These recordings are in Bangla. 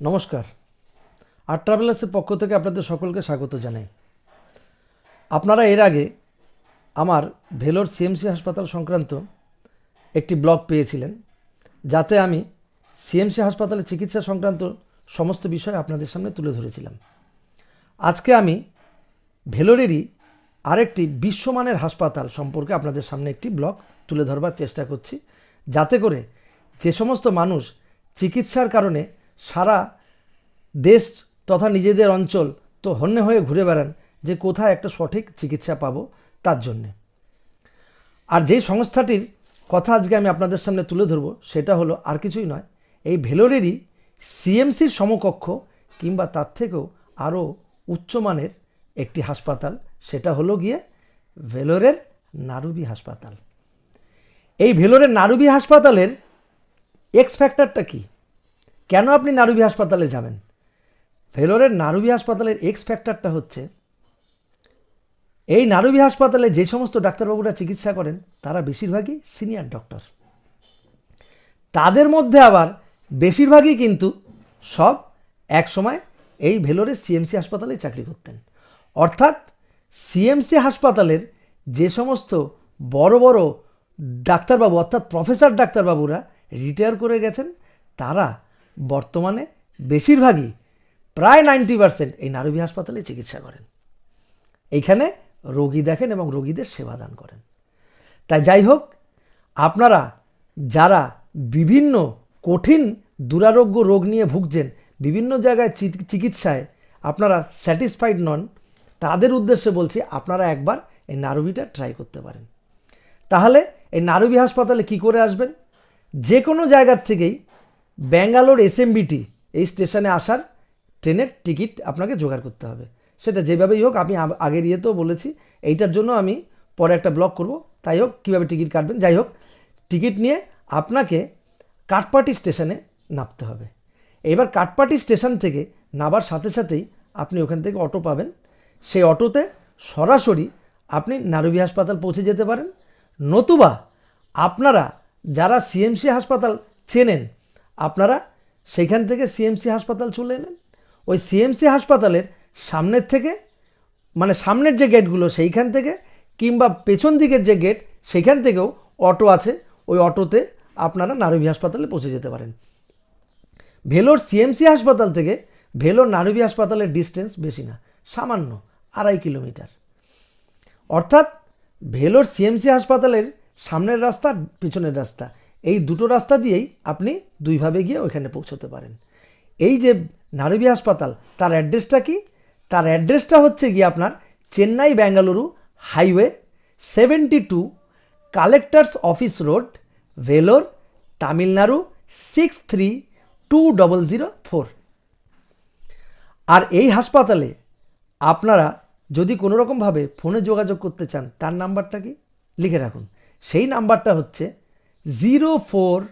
নমস্কার। আর ট্রাভেলার্সের পক্ষ থেকে আপনাদের সকলকে স্বাগত জানাই। আপনারা এর আগে আমার ভেলোর সিএমসি হাসপাতাল সংক্রান্ত একটি ব্লগ পেয়েছিলেন, যাতে আমি সিএমসি হাসপাতালে চিকিৎসা সংক্রান্ত সমস্ত বিষয় আপনাদের সামনে তুলে ধরেছিলাম। আজকে আমি ভেলোরেরই আরেকটি বিশ্বমানের হাসপাতাল সম্পর্কে আপনাদের সামনে একটি ব্লগ তুলে ধরবার চেষ্টা করছি, যাতে করে যে সমস্ত মানুষ চিকিৎসার কারণে সারা দেশ তথা নিজেদের অঞ্চল তো হন্যে হয়ে ঘুরে বেড়ান যে কোথায় একটা সঠিক চিকিৎসা পাবো তার জন্যে। আর যেই সংস্থাটির কথা আজকে আমি আপনাদের সামনে তুলে ধরবো সেটা হলো আর কিছুই নয়, এই ভেলোরেরই সিএমসির সমকক্ষ কিংবা তার থেকেও আরও উচ্চমানের একটি হাসপাতাল, সেটা হলো গিয়ে ভেলোরের নারুবি হাসপাতাল। এই ভেলোরের নারুবি হাসপাতালের এক্স ফ্যাক্টরটা কি? কেন আপনি নারুবি হাসপাতালে যাবেন? ভেলোরের নারুবি হাসপাতালের এক্স ফ্যাক্টরটা হচ্ছে, এই নারুবি হাসপাতালে যে সমস্ত ডাক্তারবাবুরা চিকিৎসা করেন, তারা বেশিরভাগই সিনিয়র ডক্টর। তাদের মধ্যে আবার বেশিরভাগই কিন্তু সব এক সময় এই ভেলোরের সিএমসি হাসপাতালে চাকরি করতেন। অর্থাৎ সিএমসি হাসপাতালের যে সমস্ত বড় বড় ডাক্তারবাবু, অর্থাৎ প্রফেসর ডাক্তারবাবুরা রিটায়ার করে গেছেন, তারা বর্তমানে বেশিরভাগই প্রায় নাইনটি পার্সেন্ট এই নারবি হাসপাতালে চিকিৎসা করেন। এইখানে রোগী দেখেন এবং রোগীদের সেবা দান করেন। তাই যাই হোক, আপনারা যারা বিভিন্ন কঠিন দুরারোগ্য রোগ নিয়ে ভুগছেন, বিভিন্ন জায়গায় চিকিৎসায় আপনারা স্যাটিসফাইড নন, তাদের উদ্দেশ্যে বলছি আপনারা একবার এই নারবিটা ট্রাই করতে পারেন। তাহলে এই নারবি হাসপাতালে কি করে আসবেন? যে কোনো জায়গার থেকেই ব্যাঙ্গালোর এসএমবিটি এই স্টেশনে আসার ট্রেনের টিকিট আপনাকে জোগাড় করতে হবে। সেটা যেভাবেই হোক, আমি আগের ইয়েতেও বলেছি, এইটার জন্য আমি পরে একটা ব্লগ করব। তাই হোক, কীভাবে টিকিট কাটবেন, যাই হোক, টিকিট নিয়ে আপনাকে কাটপাটি স্টেশনে নামতে হবে। এবার কাটপাটি স্টেশন থেকে নাবার সাথে সাথেই আপনি ওখান থেকে অটো পাবেন। সেই অটোতে সরাসরি আপনি নারবি হাসপাতাল পৌঁছে যেতে পারেন। নতুবা আপনারা যারা সিএমসি হাসপাতাল চেনেন আপনারা সেখান থেকে সিএমসি হাসপাতাল চলে এলেন। ওই সিএমসি হাসপাতালের সামনের থেকে মানে সামনের যে গেটগুলো, সেইখান থেকে কিংবা পেছন দিকের যে গেট সেইখান থেকেও অটো আছে। ওই অটোতে আপনারা নারবি হাসপাতালে পৌঁছে যেতে পারেন। ভেলোর সিএমসি হাসপাতাল থেকে ভেলোর নারবি হাসপাতালের ডিস্টেন্স বেশি না, সামান্য আড়াই কিলোমিটার। অর্থাৎ ভেলোর সিএমসি হাসপাতালের সামনের রাস্তা, পিছনের রাস্তা এই দুটো রাস্তা দিয়েই আপনি দুইভাবে গিয়ে ওইখানে পৌঁছতে পারেন। এই যে নারবি হাসপাতাল, তার অ্যাড্রেসটা কি? তার অ্যাড্রেসটা হচ্ছে গিয়ে আপনার Chennai Bengaluru highway seventy two collectors office road, Vellore, Tamil Nadu six three two double zero four আর এই হাসপাতালে আপনারা যদি কোনো রকমভাবে ফোনে যোগাযোগ করতে চান, তার নাম্বারটা কি? লিখে রাখুন। সেই নাম্বারটা হচ্ছে zero four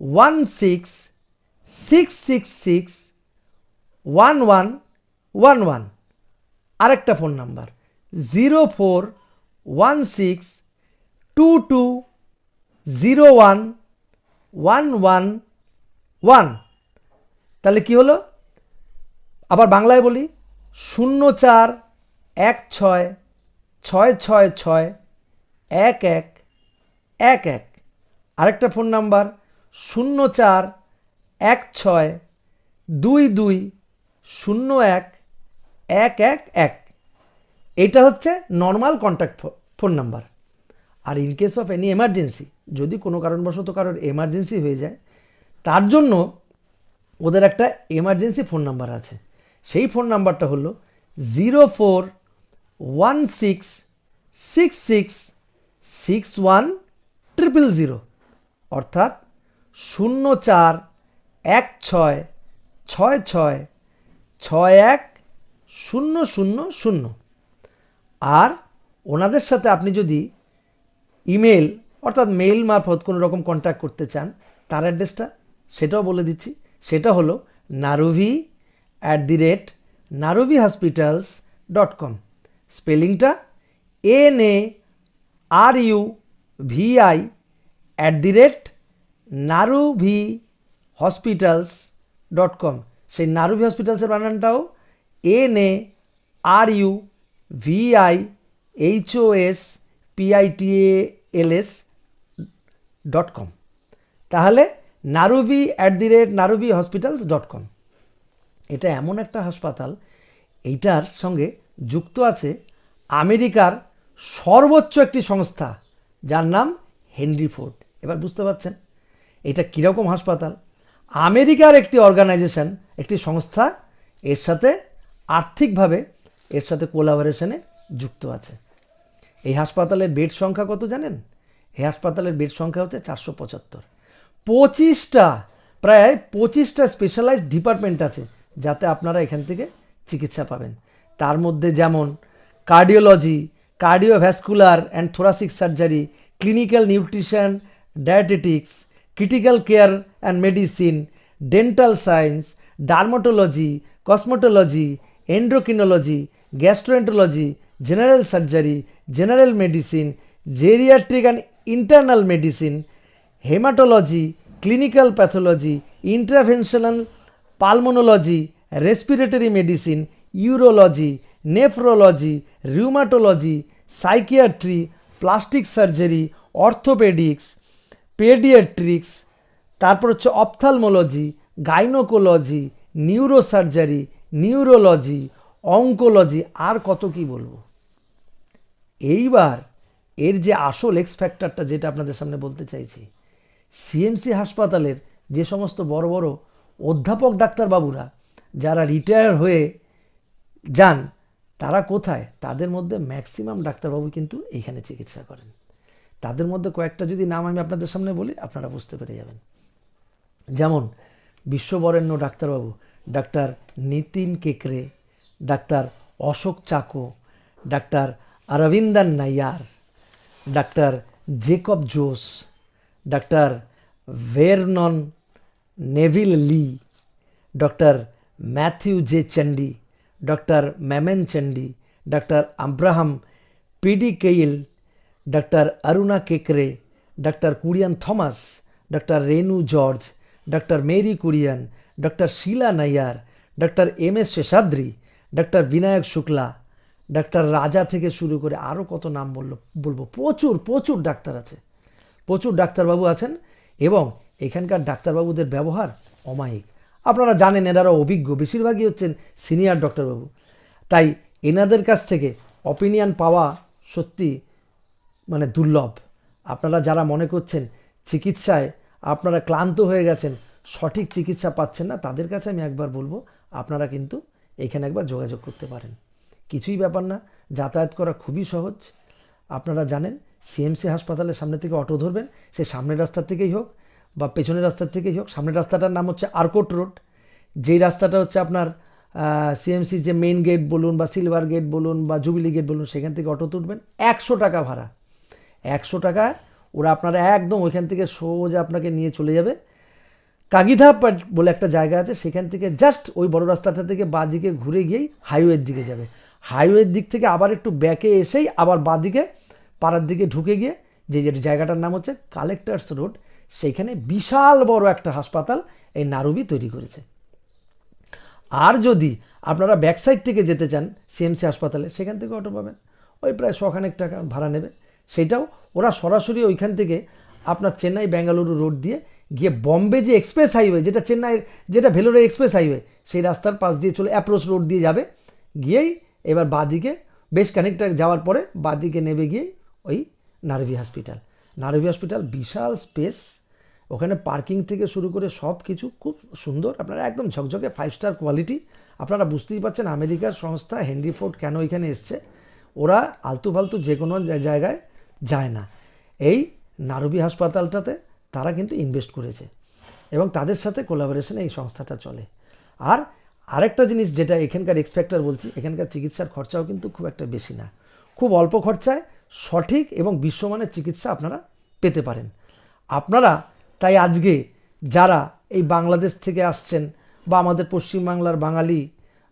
one six six six six one one one one আরেকটা phone number zero four one six two two zero one one one one তাহলে কি হলো? আবার বাংলায় বলি শূন্য চার এক ছয় ছয় ছয় ছয় এক এক এক এক। আরেকটা ফোন নাম্বার শূন্য চার এক ছয় দুই দুই শূন্য এক এক এক এক। এটা হচ্ছে normal contact phone number R in case of any emergency যদি কোনো কারণবশত কারোর এমার্জেন্সি হয়ে যায়, তার জন্য ওদের একটা এমার্জেন্সি ফোন নাম্বার আছে। সেই ফোন নাম্বারটা হলো zero four one six six six six one triple zero অর্থাৎ শূন্য চার এক ছয় ছয় ছয় ছয় এক শূন্য শূন্য শূন্য। আর ওনাদের সাথে আপনি যদি ইমেল, অর্থাৎ মেইল মারফত কোনো রকম কন্ট্যাক্ট করতে চান, তার অ্যাড্রেসটা সেটাও বলে দিচ্ছি। সেটা হলো Naruvi at the rate Naruvi hospitals dot com. স্পেলিংটা N A R U V I at the rate Naruvi hospitals dot com সেই নারুভি হসপিটালসের বানানটাও N A R U V I H O S P I T L S dot com তাহলে Naruvi at the rate Naruvi hospitals dot com এটা এমন একটা হাসপাতাল, এইটার সঙ্গে যুক্ত আছে আমেরিকার সর্বোচ্চ একটি সংস্থা, যার নাম হেনরি ফোর্ড। এবার বুঝতে পারছেন? এটা কীরকম হাসপাতাল? আমেরিকার একটি অর্গানাইজেশন একটি সংস্থা, এর সাথে আর্থিকভাবে এর সাথে কোলাবোরেশনে যুক্ত আছে। এই হাসপাতালের বেড সংখ্যা কত জানেন? এই হাসপাতালের বেড সংখ্যা হচ্ছে চারশো পঁচাত্তর। পঁচিশটা, প্রায় পঁচিশটা স্পেশালাইজড ডিপার্টমেন্ট আছে যাতে আপনারা এখান থেকে চিকিৎসা পাবেন। তার মধ্যে যেমন cardiology cardiovascular and thoracic surgery clinical nutrition dietetics critical care and medicine dental science dermatology cosmetology endocrinology gastroenterology general surgery general medicine geriatric and internal medicine haematology clinical pathology interventional pulmonology respiratory medicine urology nephrology rheumatology psychiatry plastic surgery orthopaedics paediatrics, তারপর হচ্ছে ophthalmology, gynaecology, neurosurgery, neurology, oncology, আর কত কি বলব? এইবার এর যে আসল এক্স ফ্যাক্টরটা যেটা আপনাদের সামনে বলতে চাইছি সিএমসি হাসপাতালের যে সমস্ত বড় বড় অধ্যাপক ডাক্তারবাবুরা যারা রিটায়ার হয়ে যান, তারা কোথায়? তাদের মধ্যে ম্যাক্সিমাম ডাক্তারবাবু কিন্তু এইখানে চিকিৎসা করেন। তাদের মধ্যে কয়েকটা যদি নাম আমি আপনাদের সামনে বলি, আপনারা বুঝতে পেরে যাবেন। যেমন, বিশ্ববরেণ্য ডাক্তারবাবু, doctor Nitin Kekre doctor Ashok Chacko, doctor Aravindan Nair, doctor Jacob Jose, doctor Vernon Neville Lee doctor Mathew J Chandy doctor Mammen Chandy doctor Abraham Peedicayil doctor Aruna Kekre doctor Kurian Thomas doctor Renu George doctor Mary Kurian doctor Sheila Nair doctor M S Seshadri doctor Vinayak Shukla doctor Raja থেকে শুরু করে আরও কত নাম বলল, বলব। প্রচুর প্রচুর ডাক্তার আছে। প্রচুর ডাক্তারবাবু আছেন এবং এখানকার ডাক্তারবাবুদের ব্যবহার অমায়িক। আপনারা জানেন এনারা অভিজ্ঞ, বেশিরভাগই হচ্ছেন সিনিয়র ডক্টরবাবু তাই এনাদের কাছ থেকে অপিনিয়ন পাওয়া সত্যি মানে দুর্লভ। আপনারা যারা মনে করছেন চিকিৎসায় আপনারা ক্লান্ত হয়ে গেছেন, সঠিক চিকিৎসা পাচ্ছেন না, তাদের কাছে আমি একবার বলব, আপনারা কিন্তু এখানে একবার যোগাযোগ করতে পারেন। কিছুই ব্যাপার না, যাতায়াত করা খুবই সহজ। আপনারা জানেন সিএমসি হাসপাতালের সামনে থেকে অটো ধরবেন, সে সামনের রাস্তার থেকেই হোক বা পেছনের রাস্তার থেকেই হোক, সামনের রাস্তাটার নাম হচ্ছে আরকোট রোড। যেই রাস্তাটা হচ্ছে আপনার সিএমসি যে মেইন গেট বলুন বা সিলভার গেট বলুন বা জুবিলি গেট বলুন, সেখান থেকে অটো তুলবেন, একশো টাকা ভাড়া। একশো টাকা, ওরা আপনারা একদম ওইখান থেকে সোজা আপনাকে নিয়ে চলে যাবে। কাগিধা বলে একটা জায়গা আছে, সেখান থেকে জাস্ট ওই বড় রাস্তাটা থেকে বাঁ দিকে ঘুরে গিয়েই হাইওয়ের দিকে যাবে। হাইওয়ের দিক থেকে আবার একটু ব্যাকে এসেই আবার বাঁ দিকে পাড়ার দিকে ঢুকে গিয়ে যে যে জায়গাটার নাম হচ্ছে কালেক্টার্স রোড সেইখানে বিশাল বড় একটা হাসপাতাল এই নারুবি তৈরি করেছে। আর যদি আপনারা ব্যাক সাইড থেকে যেতে চান সিএমসি হাসপাতালে, সেখান থেকে অটো পাবেন। ওই প্রায় শখানেক টাকা ভাড়া নেবে। সেটাও ওরা সরাসরি ওইখান থেকে আপনার চেন্নাই বেঙ্গালুরু রোড দিয়ে গিয়ে বম্বে যে এক্সপ্রেস হাইওয়ে, যেটা চেন্নাইয়ের, যেটা ভেলোরের এক্সপ্রেস হাইওয়ে, সেই রাস্তার পাশ দিয়ে চলে অ্যাপ্রোচ রোড দিয়ে যাবে। গিয়েই এবার বাদিকে বেশ খানিকটা যাওয়ার পরে বাদিকে নেবে গিয়ে ওই নারভি হসপিটাল। নারভি হসপিটাল বিশাল স্পেস। ওখানে পার্কিং থেকে শুরু করে সব কিছু খুব সুন্দর। আপনারা একদম ঝকঝকে ফাইভ স্টার কোয়ালিটি আপনারা বুঝতেই পারছেন আমেরিকার সংস্থা, হেনরি ফোর্ড কেন এখানে এসছে? ওরা আলতু ফালতু যে কোনো জায়গায় যায় না। এই নারবি হাসপাতালটাতে তারা কিন্তু ইনভেস্ট করেছে এবং তাদের সাথে কোলাবোরেশনে এই সংস্থাটা চলে। আর আরেকটা জিনিস যেটা এখানকার এক্সপেক্টার বলছি, এখানকার চিকিৎসার খরচাও কিন্তু খুব একটা বেশি না। খুব অল্প খরচায় সঠিক এবং বিশ্বমানের চিকিৎসা আপনারা পেতে পারেন। আপনারা তাই আজকে যারা এই বাংলাদেশ থেকে আসছেন বা আমাদের পশ্চিমবাংলার বাঙালি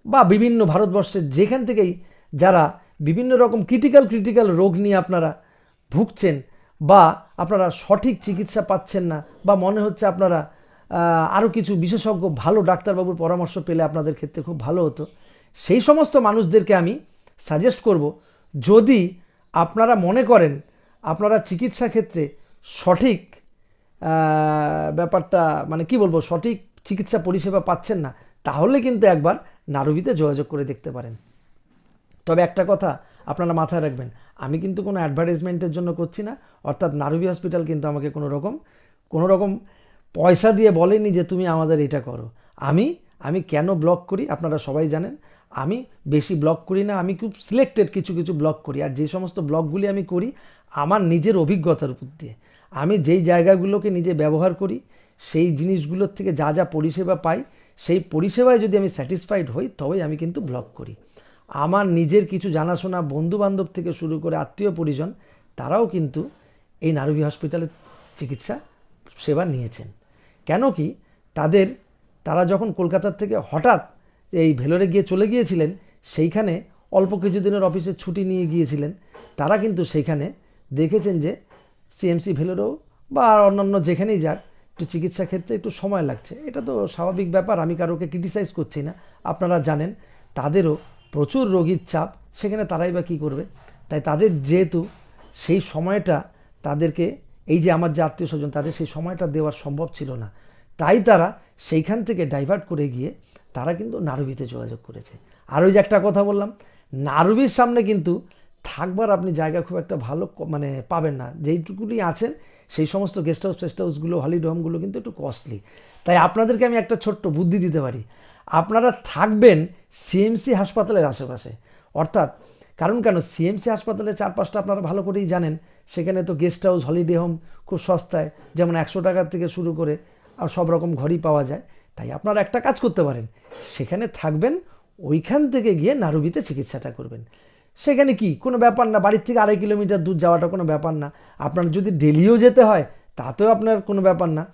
বা বিভিন্ন ভারতবর্ষের যেখান থেকেই যারা বিভিন্ন রকম ক্রিটিক্যাল ক্রিটিক্যাল রোগ নিয়ে আপনারা ভুগছেন বা আপনারা সঠিক চিকিৎসা পাচ্ছেন না বা মনে হচ্ছে আপনারা আরও কিছু বিশেষজ্ঞ ভালো ডাক্তারবাবুর পরামর্শ পেলে আপনাদের ক্ষেত্রে খুব ভালো হতো। সেই সমস্ত মানুষদেরকে আমি সাজেস্ট করব, যদি আপনারা মনে করেন আপনারা চিকিৎসা ক্ষেত্রে সঠিক ব্যাপারটা মানে কি বলব, সঠিক চিকিৎসা পরিষেবা পাচ্ছেন না, তাহলে কিন্তু একবার নারুবিতে যোগাযোগ করে দেখতে পারেন। তবে একটা কথা আপনারা মাথায় রাখবেন আমি কিন্তু কোনো অ্যাডভার্টাইজমেন্টের জন্য করছি না। অর্থাৎ নারুবি হসপিটাল কিন্তু আমাকে কোনো রকম কোনো রকম পয়সা দিয়ে বলেনি যে তুমি আমাদের এটা করো। আমি আমি কেন ব্লক করি? আপনারা সবাই জানেন। আমি বেশি ব্লক করি না, আমি খুব সিলেক্টেড কিছু কিছু ব্লক করি। আর যে সমস্ত ব্লগগুলি আমি করি, আমার নিজের অভিজ্ঞতার উপর দিয়ে। আমি যেই জায়গাগুলোকে নিজে ব্যবহার করি, সেই জিনিসগুলোর থেকে যা যা পরিষেবা পাই, সেই পরিষেবায় যদি আমি স্যাটিসফাইড হই, তবেই আমি কিন্তু ব্লগ করি। আমার নিজের কিছু জানাশোনা বন্ধু বান্ধব থেকে শুরু করে আত্মীয় পরিজন, তারাও কিন্তু এই নারুবি হসপিটালে চিকিৎসা সেবা নিয়েছেন। কেন কি তাদের, তারা যখন কলকাতার থেকে হঠাৎ এই ভেলোরে গিয়ে চলে গিয়েছিলেন, সেইখানে অল্প কিছুদিনের অফিসে ছুটি নিয়ে গিয়েছিলেন, তারা কিন্তু সেইখানে দেখেছেন যে সিএমসি ভেলোরেও বা আর অন্যান্য যেখানেই যাক, একটু চিকিৎসা ক্ষেত্রে একটু সময় লাগছে। এটা তো স্বাভাবিক ব্যাপার, আমি কারোকে ক্রিটিসাইজ করছি না, আপনারা জানেন, তাদেরও প্রচুর রোগীর চাপ, সেখানে তারাই বা কী করবে? তাই তাদের যেহেতু সেই সময়টা তাদেরকে, এই যে আমার যে আত্মীয় স্বজন, তাদের সেই সময়টা দেওয়া সম্ভব ছিল না। তাই তারা সেইখান থেকে ডাইভার্ট করে গিয়ে তারা কিন্তু নারুবিতে যোগাযোগ করেছে। আর ওই যে একটা কথা বললাম, নারুবির সামনে কিন্তু থাকবার আপনি জায়গা খুব একটা ভালো মানে পাবেন না। যেইটুকুনি আছেন, সেই সমস্ত গেস্ট হাউস ফেস্ট হাউসগুলো হলিডে হোমগুলো কিন্তু একটু কস্টলি তাই আপনাদেরকে আমি একটা ছোট্ট বুদ্ধি দিতে পারি। আপনারা থাকবেন সিএমসি হাসপাতালের আশেপাশে। অর্থাৎ, কারণ কেন? সিএমসি হাসপাতালের চারপাশটা আপনারা ভালো করেই জানেন। সেখানে তো গেস্ট হাউস হলিডে হোম খুব সস্তায়, যেমন একশো টাকার থেকে শুরু করে আর সব রকম ঘরই পাওয়া যায়। তাই আপনারা একটা কাজ করতে পারেন। সেখানে থাকবেন, ওইখান থেকে গিয়ে নারুবিতে চিকিৎসাটা করবেন। সেখানে কি? কোনো ব্যাপার না, বাড়ির থেকে আড়াই কিলোমিটার দূর যাওয়াটা কোনো ব্যাপার না। আপনার যদি ডেলিও যেতে হয়, তাতেও আপনার কোনো ব্যাপার না।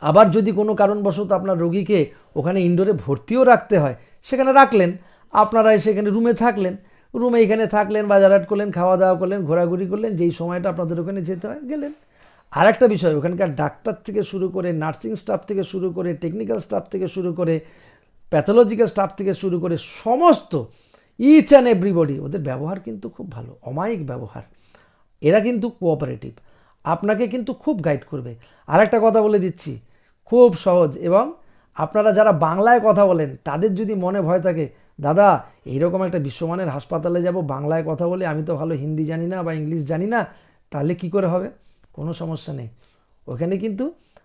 আবার যদি কোনো কারণবশত আপনার রোগীকে ওখানে ইনডোরে ভর্তিও রাখতে হয়। সেখানে রাখলেন, আপনারা সেখানে রুমে থাকলেন। রুমে এখানে থাকলেন বাজারহাট করলেন খাওয়া দাওয়া করলেন, ঘোরাঘুরি করলেন, যেই সময়টা আপনাদের ওখানে যেতে হয়, গেলেন। আর একটা বিষয়, ওখানকার ডাক্তার থেকে শুরু করে নার্সিং স্টাফ থেকে শুরু করে টেকনিক্যাল স্টাফ থেকে শুরু করে প্যাথোলজিক্যাল স্টাফ থেকে শুরু করে, সমস্ত ইচ অ্যান্ড এভরিবডি ওদের ব্যবহার কিন্তু খুব ভালো, অমায়িক ব্যবহার। এরা কিন্তু কোঅপারেটিভ আপনাকে কিন্তু খুব গাইড করবে। আর একটা কথা বলে দিচ্ছি, খুব সহজ এবং আপনারা যারা বাংলায় কথা বলেন, তাদের যদি মনে ভয় থাকে, দাদা, এইরকম একটা বিশ্বমানের হাসপাতালে যাব, বাংলায় কথা বলে আমি তো ভালো হিন্দি জানি না বা ইংলিশ জানি না, তাহলে কি করে হবে? কোনো সমস্যা নেই। ওখানে কিন্তু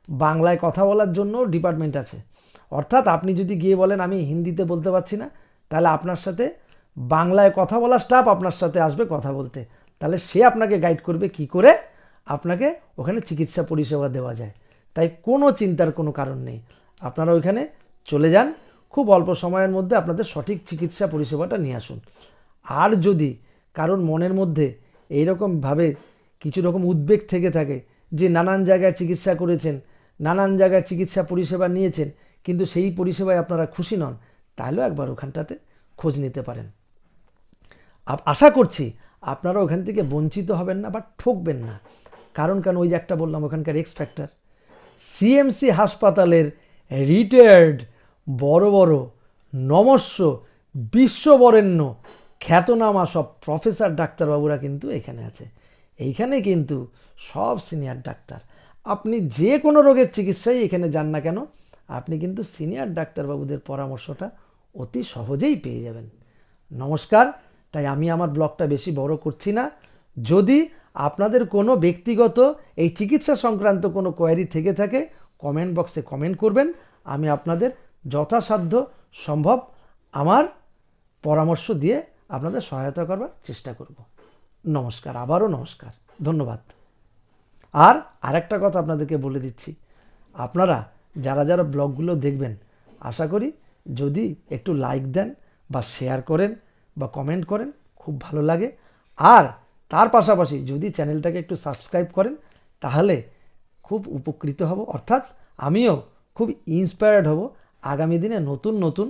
বাংলায় কথা বলার জন্য ডিপার্টমেন্ট আছে। অর্থাৎ আপনি যদি গিয়ে বলেন, আমি হিন্দিতে বলতে পারছি না, তাহলে আপনার সাথে বাংলায় কথা বলা স্টাফ আপনার সাথে আসবে কথা বলতে। তাহলে সে আপনাকে গাইড করবে কি করে আপনাকে ওখানে চিকিৎসা পরিষেবা দেওয়া যায়। তাই কোনো চিন্তার কোনো কারণ নেই। আপনারা ওইখানে চলে যান। খুব অল্প সময়ের মধ্যে আপনাদের সঠিক চিকিৎসা পরিষেবাটা নিয়ে আসুন। আর যদি কারণ মনের মধ্যে এইরকমভাবে কিছু রকম উদ্বেগ থেকে থাকে যে নানান জায়গায় চিকিৎসা করেছেন, নানান জায়গায় চিকিৎসা পরিষেবা নিয়েছেন, কিন্তু সেই পরিষেবায় আপনারা খুশি নন, তাহলেও একবার ওখানটাতে খোঁজ নিতে পারেন। আশা করছি আপনারা ওখান থেকে বঞ্চিত হবেন না বা ঠকবেন না। কারণ কেন ওই যে একটা বললাম, ওখানকার এক্স ফ্যাক্টর সিএমসি হাসপাতালের রিটায়ার্ড, বড় বড়, নমস্য, বিশ্ববরেণ্য, খ্যাতনামা সব প্রফেসর ডাক্তারবাবুরা কিন্তু এখানে আছে। এইখানে কিন্তু সব সিনিয়র ডাক্তার। আপনি যে কোনো রোগের চিকিৎসাই এখানে যান না কেন, আপনি কিন্তু সিনিয়র ডাক্তারবাবুদের পরামর্শটা অতি সহজেই পেয়ে যাবেন। নমস্কার, তাই আমি আমার ব্লগটা বেশি বড় করছি না। যদি আপনাদের কোনো ব্যক্তিগত এই চিকিৎসা সংক্রান্ত কোনো কোয়ারি থেকে থাকে কমেন্ট বক্সে কমেন্ট করবেন। আমি আপনাদের যথাসাধ্য সম্ভব আমার পরামর্শ দিয়ে আপনাদের সহায়তা করবার চেষ্টা করব। নমস্কার, আবারও নমস্কার, ধন্যবাদ। আর আরেকটা কথা আপনাদেরকে বলে দিচ্ছি, আপনারা যারা যারা ব্লগগুলো দেখবেন, আশা করি যদি একটু লাইক দেন বা শেয়ার করেন বা কমেন্ট করেন, খুব ভালো লাগে। আর তার পাশাপাশি যদি চ্যানেলটাকে একটু সাবস্ক্রাইব করেন, তাহলে খুব উপকৃত হব। অর্থাৎ আমিও খুব ইন্সপায়ার্ড হব। আগামী দিনে নতুন নতুন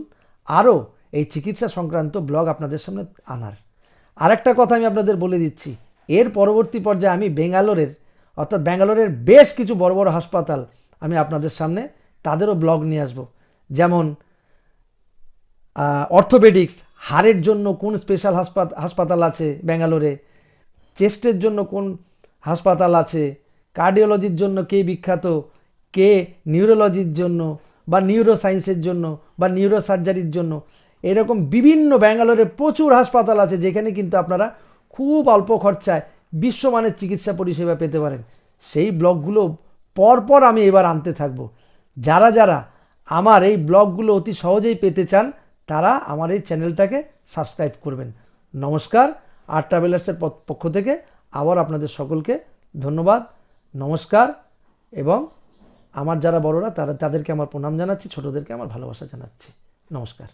আরও এই চিকিৎসা সংক্রান্ত ব্লগ আপনাদের সামনে আনার। আরেকটা কথা আমি আপনাদের বলে দিচ্ছি। এর পরবর্তী পর্যায়ে আমি বেঙ্গালোরের অর্থাৎ ব্যাঙ্গালোরের বেশ কিছু বড় বড় হাসপাতাল আমি আপনাদের সামনে তাদেরও ব্লগ নিয়ে আসব। যেমন অর্থোপেডিক্স হাড়ের জন্য কোন স্পেশাল হাসপাতাল হাসপাতাল আছে ব্যাঙ্গালোরে? চেস্টের জন্য কোন হাসপাতাল আছে? কার্ডিওলজির জন্য কে বিখ্যাত? কে নিউরোলজির জন্য বা নিউরো সায়েন্সের জন্য বা নিউরো সার্জারির জন্য? এরকম বিভিন্ন ব্যাঙ্গালোরে প্রচুর হাসপাতাল আছে যেখানে কিন্তু আপনারা খুব অল্প খরচায় বিশ্বমানের চিকিৎসা পরিষেবা পেতে পারেন। সেই ব্লগগুলো পরপর আমি এবার আনতে থাকব। যারা যারা আমার এই ব্লগগুলো অতি সহজেই পেতে চান, তারা আমার এই চ্যানেলটাকে সাবস্ক্রাইব করবেন। নমস্কার আর ট্রাভেলার্সের পক্ষ থেকে আবার আপনাদের সকলকে ধন্যবাদ। নমস্কার এবং আমার যারা বড়রা, তারা তাদেরকে আমার প্রণাম জানাচ্ছি, ছোটদেরকে আমার ভালোবাসা জানাচ্ছি। নমস্কার।